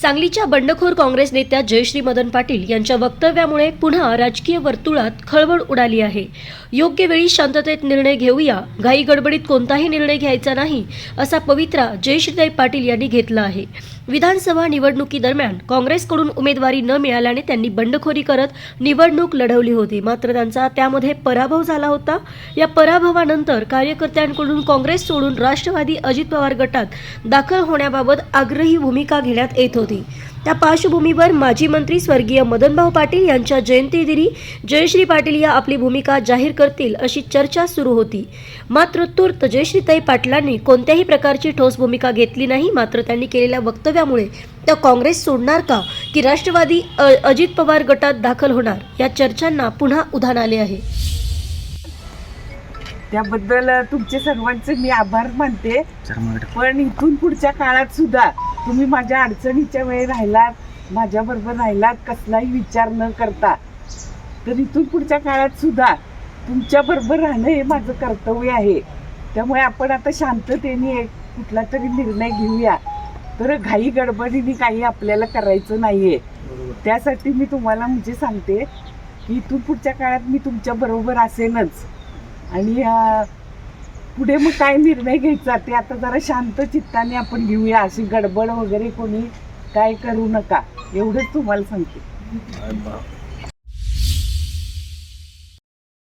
सांगलीच्या बंडखोर काँग्रेस नेत्या जयश्री मदन पाटील यांच्या वक्तव्यामुळे पुन्हा राजकीय वर्तुळात खळबळ उडाली आहे. योग्य वेळी शांततेत निर्णय घेऊया घाई गडबडीत कोणताही निर्णय घ्यायचा नाही असा पवित्रा जयश्रीताई पाटील यांनी घेतला आहे. विधानसभा निवडणुकीदरम्यान काँग्रेसकडून उमेदवारी न मिळाल्याने त्यांनी बंडखोरी करत निवडणूक लढवली होती. मात्र त्यांचा त्यामध्ये पराभव झाला होता. या पराभवानंतर कार्यकर्त्यांकडून काँग्रेस सोडून राष्ट्रवादी अजित पवार गटात दाखल होण्याबाबत आग्रही भूमिका घेण्यात येत होती. त्या पार्श्वभूमीवर माजी मंत्री स्वर्गीय मदनभाऊ पाटील यांच्या जयंतीदिनी जयश्री पाटील या आपली भूमिका जाहीर करतील अशी चर्चा सुरू होती. मात्र तूर्त जयश्रीताई पाटलांनी कोणत्याही प्रकारची ठोस भूमिका घेतली नाही मात्र त्यांनी केलेल्या वक्तव्यामुळे त्या काँग्रेस सोडणार का की राष्ट्रवादी अ- अजित पवार गटात दाखल होणार? या चर्चांना पुन्हा उधाण आले आहे. त्याबद्दल तुमचे सर्वांचे मी आभार मानते. पण इथून पुढच्या काळात सुद्धा तुम्ही माझ्या अडचणीच्या वेळी राहिलात माझ्याबरोबर राहिलात कसलाही विचार न करता. तर इथून पुढच्या काळात सुद्धा तुमच्या बरोबर राहणं हे माझं कर्तव्य आहे. त्यामुळे आपण आता शांततेने एक कुठला तरी निर्णय घेऊया. तर घाई गडबडीने काही आपल्याला करायचं नाहीये. त्यासाठी मी तुम्हाला म्हणजे सांगते की इथून पुढच्या काळात मी तुमच्या बरोबर असेनच. आणि पुढे मग काय निर्णय घ्यायचा? ते आता जरा शांत चित्ताने आपण घेऊया. अशी गडबड वगैरे कोणी काय करू नका. एवढंच तुम्हाला सांगते.